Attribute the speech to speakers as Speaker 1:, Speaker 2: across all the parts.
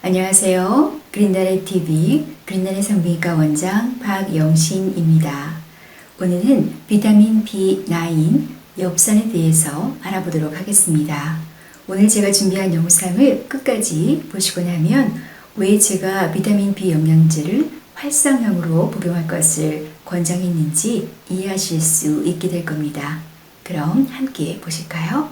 Speaker 1: 안녕하세요. 그린다렛 TV 그린다렛 성비과 원장 박영신입니다. 오늘은 비타민 B9 엽산에 대해서 알아보도록 하겠습니다. 오늘 제가 준비한 영상을 끝까지 보시고 나면 왜 제가 비타민 B 영양제를 활성형으로 복용할 것을 권장했는지 이해하실 수 있게 될 겁니다. 그럼 함께 보실까요?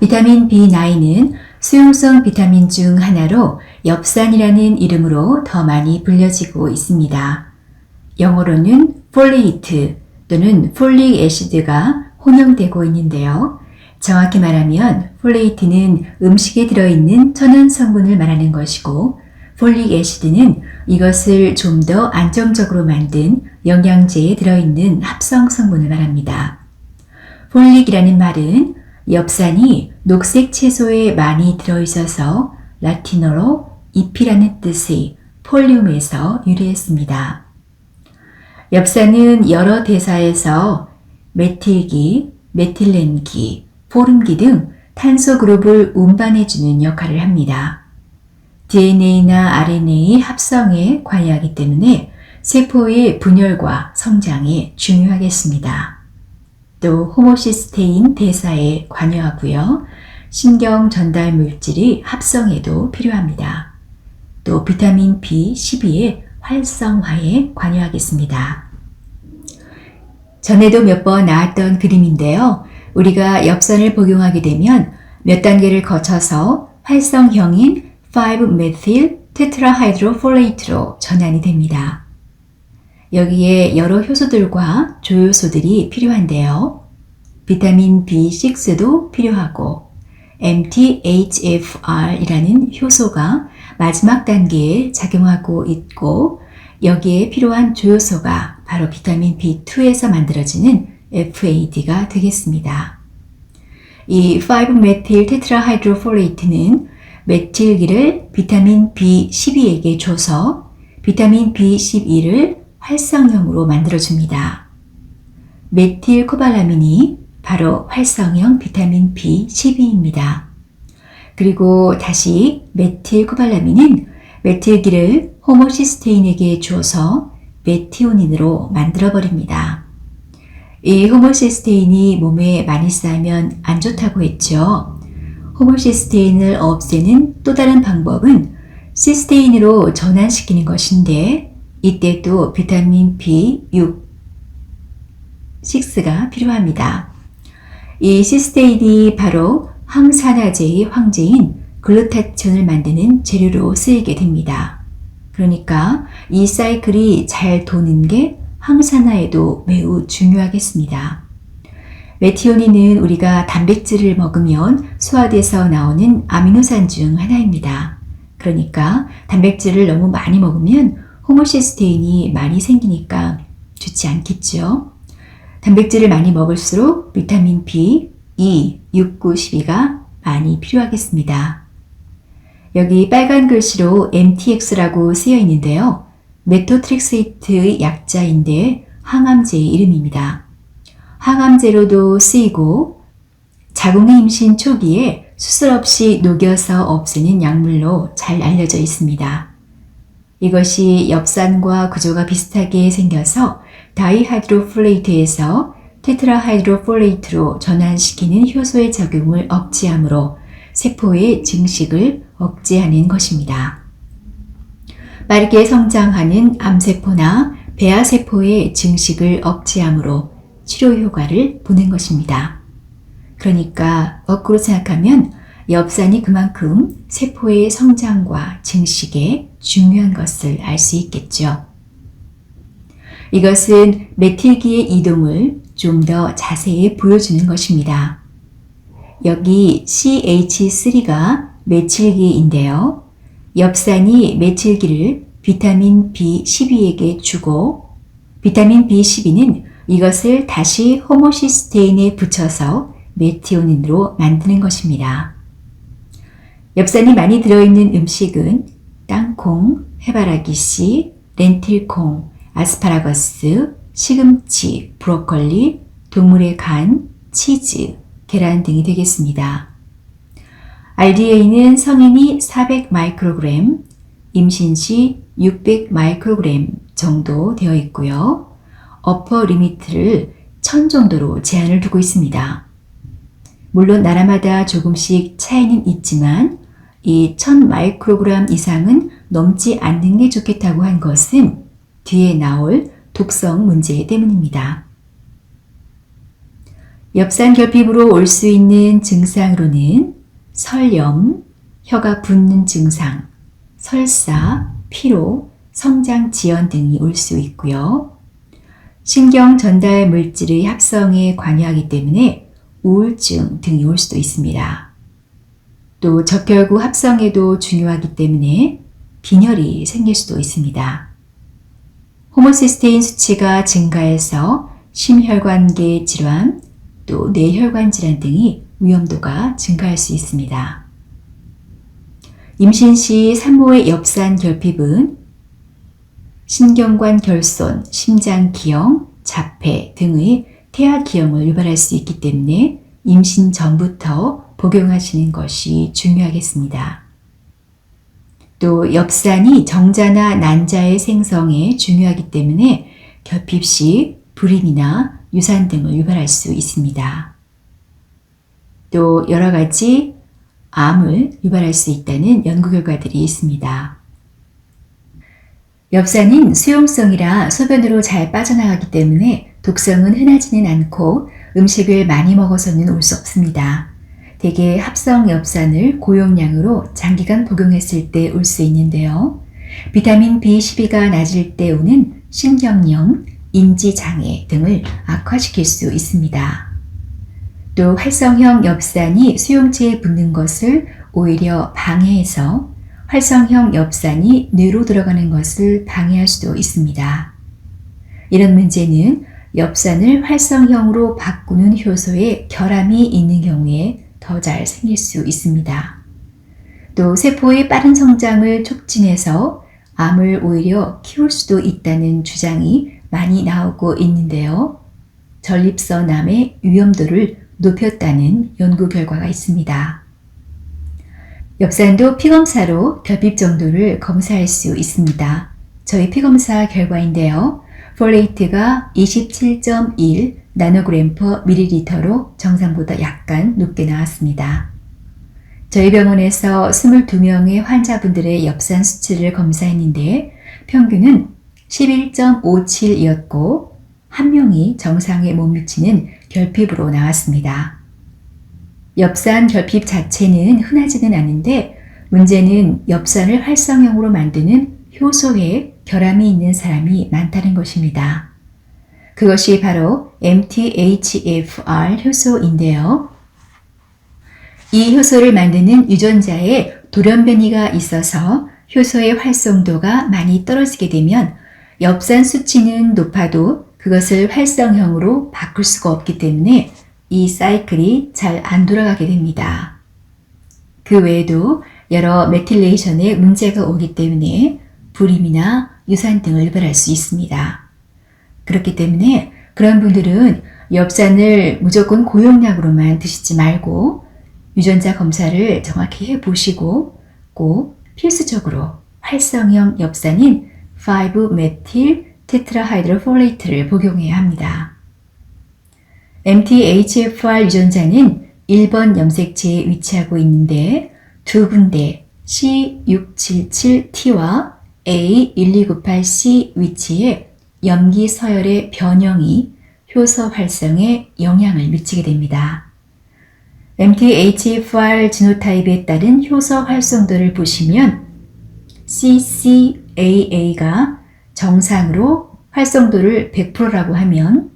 Speaker 1: 비타민 B9은 수용성 비타민 중 하나로 엽산이라는 이름으로 더 많이 불려지고 있습니다. 영어로는 폴리이트 또는 폴릭 애시드가 혼용되고 있는데요. 정확히 말하면 폴레이트는 음식에 들어있는 천연 성분을 말하는 것이고 폴릭 애시드는 이것을 좀 더 안정적으로 만든 영양제에 들어있는 합성 성분을 말합니다. 폴릭이라는 말은 엽산이 녹색 채소에 많이 들어있어서 라틴어로 잎이라는 뜻의 폴리움에서 유래했습니다. 엽산은 여러 대사에서 메틸기, 메틸렌기, 포름기 등 탄소 그룹을 운반해주는 역할을 합니다. DNA나 RNA 합성에 관여하기 때문에 세포의 분열과 성장에 중요하겠습니다. 또 호모시스테인 대사에 관여하고요. 신경 전달 물질이 합성에도 필요합니다. 또 비타민 B12의 활성화에 관여하겠습니다. 전에도 몇 번 나왔던 그림인데요. 우리가 엽산을 복용하게 되면 몇 단계를 거쳐서 활성형인 5-메틸 테트라하이드로폴레이트로 전환이 됩니다. 여기에 여러 효소들과 조효소들이 필요한데요. 비타민 B6도 필요하고 MTHFR이라는 효소가 마지막 단계에 작용하고 있고 여기에 필요한 조효소가 바로 비타민 B2에서 만들어지는 FAD가 되겠습니다. 이 5-메틸 테트라하이드로폴레이트는 메틸기를 비타민 B12에게 줘서 비타민 B12를 활성형으로 만들어줍니다. 메틸 코발라민이 바로 활성형 비타민 B12입니다. 그리고 다시 메틸 코발라민은 메틸기를 호모시스테인에게 주어서 메티오닌으로 만들어버립니다. 이 호모시스테인이 몸에 많이 쌓이면 안 좋다고 했죠. 호모시스테인을 없애는 또 다른 방법은 시스테인으로 전환시키는 것인데 이때도 비타민 B6, 6가 필요합니다. 이 시스테인이 바로 항산화제의 황제인 글루타치온을 만드는 재료로 쓰이게 됩니다. 그러니까 이 사이클이 잘 도는 게 항산화에도 매우 중요하겠습니다. 메티오닌은 우리가 단백질을 먹으면 소화돼서 나오는 아미노산 중 하나입니다. 그러니까 단백질을 너무 많이 먹으면 호모시스테인이 많이 생기니까 좋지 않겠죠. 단백질을 많이 먹을수록 비타민 B, E, 6, 9, 12가 많이 필요하겠습니다. 여기 빨간 글씨로 MTX라고 쓰여 있는데요. 메토트릭스이트의 약자인데 항암제의 이름입니다. 항암제로도 쓰이고 자궁의 임신 초기에 수술 없이 녹여서 없애는 약물로 잘 알려져 있습니다. 이것이 엽산과 구조가 비슷하게 생겨서 다이하이드로폴레이트에서 테트라하이드로폴레이트로 전환시키는 효소의 작용을 억제하므로 세포의 증식을 억제하는 것입니다. 빠르게 성장하는 암세포나 배아세포의 증식을 억제하므로 치료 효과를 보는 것입니다. 그러니까 거꾸로 생각하면 엽산이 그만큼 세포의 성장과 증식에 중요한 것을 알 수 있겠죠. 이것은 메틸기의 이동을 좀 더 자세히 보여주는 것입니다. 여기 CH3가 메칠기인데요. 엽산이 메칠기를 비타민 B12에게 주고 비타민 B12는 이것을 다시 호모시스테인에 붙여서 메티오닌으로 만드는 것입니다. 엽산이 많이 들어있는 음식은 땅콩, 해바라기씨, 렌틸콩, 아스파라거스, 시금치, 브로콜리, 동물의 간, 치즈, 계란 등이 되겠습니다. RDA는 성인이 400 마이크로그램, 임신 시 600 마이크로그램 정도 되어 있고요. 어퍼 리미트를 1000 정도로 제한을 두고 있습니다. 물론 나라마다 조금씩 차이는 있지만 이 1000 마이크로그램 이상은 넘지 않는 게 좋겠다고 한 것은 뒤에 나올 독성 문제 때문입니다. 엽산 결핍으로 올 수 있는 증상으로는 설염, 혀가 붓는 증상, 설사, 피로, 성장 지연 등이 올 수 있고요. 신경 전달 물질의 합성에 관여하기 때문에 우울증 등이 올 수도 있습니다. 또 적혈구 합성에도 중요하기 때문에 빈혈이 생길 수도 있습니다. 호모시스테인 수치가 증가해서 심혈관계 질환, 또 뇌혈관 질환 등이 위험도가 증가할 수 있습니다. 임신 시 산모의 엽산 결핍은 신경관 결손, 심장 기형, 자폐 등의 태아 기형을 유발할 수 있기 때문에 임신 전부터 복용하시는 것이 중요하겠습니다. 또 엽산이 정자나 난자의 생성에 중요하기 때문에 결핍 시 불임이나 유산 등을 유발할 수 있습니다. 또 여러 가지 암을 유발할 수 있다는 연구 결과들이 있습니다. 엽산은 수용성이라 소변으로 잘 빠져나가기 때문에 독성은 흔하지는 않고 음식을 많이 먹어서는 올 수 없습니다. 대개 합성 엽산을 고용량으로 장기간 복용했을 때 올 수 있는데요. 비타민 B12가 낮을 때 오는 신경염, 인지장애 등을 악화시킬 수 있습니다. 또 활성형 엽산이 수용체에 붙는 것을 오히려 방해해서 활성형 엽산이 뇌로 들어가는 것을 방해할 수도 있습니다. 이런 문제는 엽산을 활성형으로 바꾸는 효소에 결함이 있는 경우에 더 잘 생길 수 있습니다. 또 세포의 빠른 성장을 촉진해서 암을 오히려 키울 수도 있다는 주장이 많이 나오고 있는데요. 전립선암의 위험도를 높였다는 연구 결과가 있습니다. 엽산도 피검사로 결핍 정도를 검사할 수 있습니다. 저희 피검사 결과인데요. 폴레이트가 27.1 나노그램 퍼 밀리리터로 정상보다 약간 높게 나왔습니다. 저희 병원에서 22명의 환자분들의 엽산 수치를 검사했는데 평균은 11.57이었고 한 명이 정상에 못 미치는 결핍으로 나왔습니다. 엽산 결핍 자체는 흔하지는 않은데 문제는 엽산을 활성형으로 만드는 효소에 결함이 있는 사람이 많다는 것입니다. 그것이 바로 MTHFR 효소인데요. 이 효소를 만드는 유전자에 돌연변이가 있어서 효소의 활성도가 많이 떨어지게 되면 엽산 수치는 높아도 그것을 활성형으로 바꿀 수가 없기 때문에 이 사이클이 잘 안 돌아가게 됩니다. 그 외에도 여러 메틸레이션에 문제가 오기 때문에 불임이나 유산 등을 유발할 수 있습니다. 그렇기 때문에 그런 분들은 엽산을 무조건 고용량으로만 드시지 말고 유전자 검사를 정확히 해 보시고 꼭 필수적으로 활성형 엽산인 5메틸 테트라하이드로폴레이트를 복용해야 합니다. MTHFR 유전자는 1번 염색체에 위치하고 있는데 두 군데 C677T와 A1298C 위치에 염기 서열의 변형이 효소 활성에 영향을 미치게 됩니다. MTHFR 지노타입에 따른 효소 활성도를 보시면 CCAA가 정상으로 활성도를 100%라고 하면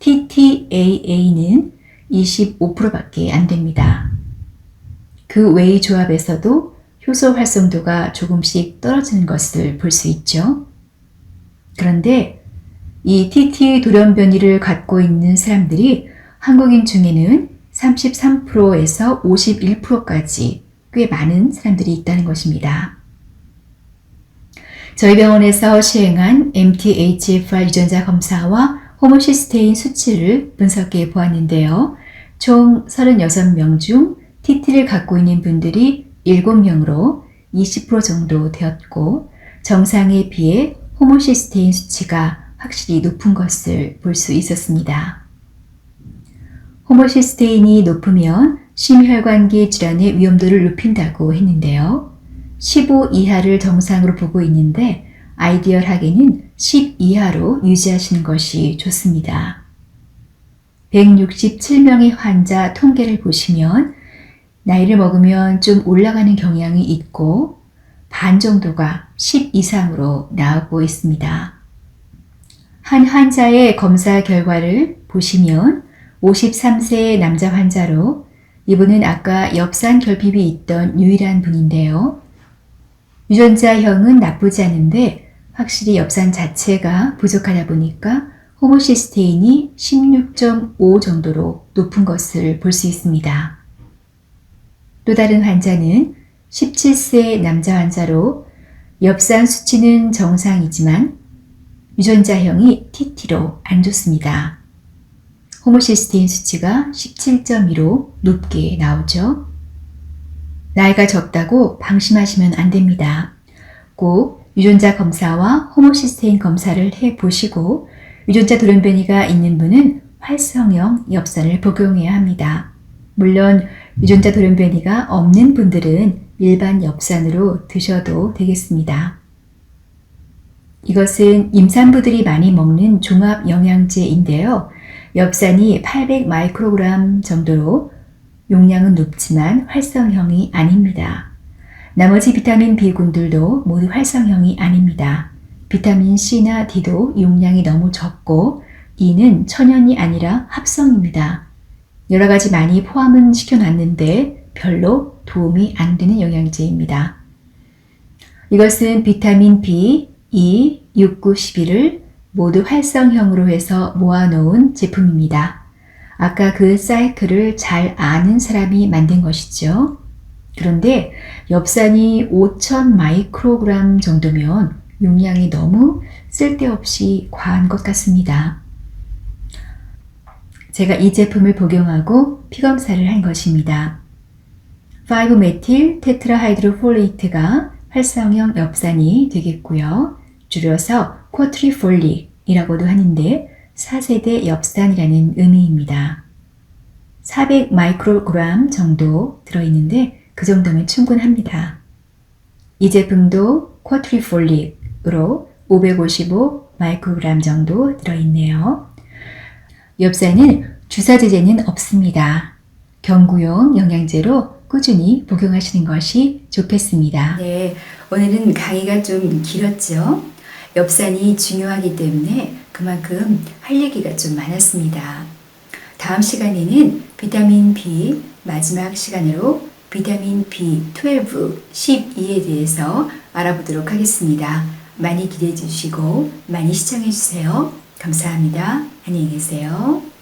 Speaker 1: TTAA는 25%밖에 안 됩니다. 그 외의 조합에서도 효소 활성도가 조금씩 떨어지는 것을 볼 수 있죠. 그런데 이 TT 돌연변이를 갖고 있는 사람들이 한국인 중에는 33%에서 51%까지 꽤 많은 사람들이 있다는 것입니다. 저희 병원에서 시행한 MTHFR 유전자 검사와 호모시스테인 수치를 분석해 보았는데요. 총 36명 중 TT를 갖고 있는 분들이 7명으로 20% 정도 되었고 정상에 비해 호모시스테인 수치가 확실히 높은 것을 볼 수 있었습니다. 호모시스테인이 높으면 심혈관계 질환의 위험도를 높인다고 했는데요. 15 이하를 정상으로 보고 있는데 아이디얼하게는 10 이하로 유지하시는 것이 좋습니다. 167명의 환자 통계를 보시면 나이를 먹으면 좀 올라가는 경향이 있고 반 정도가 10 이상으로 나오고 있습니다. 한 환자의 검사 결과를 보시면 53세 남자 환자로 이분은 아까 엽산 결핍이 있던 유일한 분인데요. 유전자형은 나쁘지 않은데 확실히 엽산 자체가 부족하다 보니까 호모시스테인이 16.5 정도로 높은 것을 볼 수 있습니다. 또 다른 환자는 17세 남자 환자로 엽산 수치는 정상이지만 유전자형이 TT로 안 좋습니다. 호모시스테인 수치가 17.2로 높게 나오죠. 나이가 적다고 방심하시면 안 됩니다. 꼭 유전자 검사와 호모시스테인 검사를 해 보시고 유전자 돌연변이가 있는 분은 활성형 엽산을 복용해야 합니다. 물론 유전자 돌연변이가 없는 분들은 일반 엽산으로 드셔도 되겠습니다. 이것은 임산부들이 많이 먹는 종합 영양제인데요. 엽산이 800 마이크로그램 정도로 용량은 높지만 활성형이 아닙니다. 나머지 비타민 B군들도 모두 활성형이 아닙니다. 비타민 C나 D도 용량이 너무 적고 E는 천연이 아니라 합성입니다. 여러 가지 많이 포함은 시켜놨는데 별로 도움이 안 되는 영양제입니다. 이것은 비타민 B, E, 6, 9, 11을 모두 활성형으로 해서 모아놓은 제품입니다. 아까 그 사이클을 잘 아는 사람이 만든 것이죠. 그런데 엽산이 5,000 마이크로그램 정도면 용량이 너무 쓸데없이 과한 것 같습니다. 제가 이 제품을 복용하고 피검사를 한 것입니다. 5메틸 테트라하이드로폴레이트가 활성형 엽산이 되겠고요. 줄여서 쿼트리폴릭이라고도 하는데 4세대 엽산이라는 의미입니다. 400 마이크로그램 정도 들어있는데 그 정도면 충분합니다. 이 제품도 쿼트리폴릭으로 555 마이크로그램 정도 들어있네요. 엽산은 주사 제제는 없습니다. 경구용 영양제로 꾸준히 복용하시는 것이 좋겠습니다. 네, 오늘은 강의가 좀 길었죠. 엽산이 중요하기 때문에 그만큼 할 얘기가 좀 많았습니다. 다음 시간에는 비타민 B 마지막 시간으로 비타민 B12, 12에 대해서 알아보도록 하겠습니다. 많이 기대해 주시고 많이 시청해 주세요. 감사합니다. 안녕히 계세요.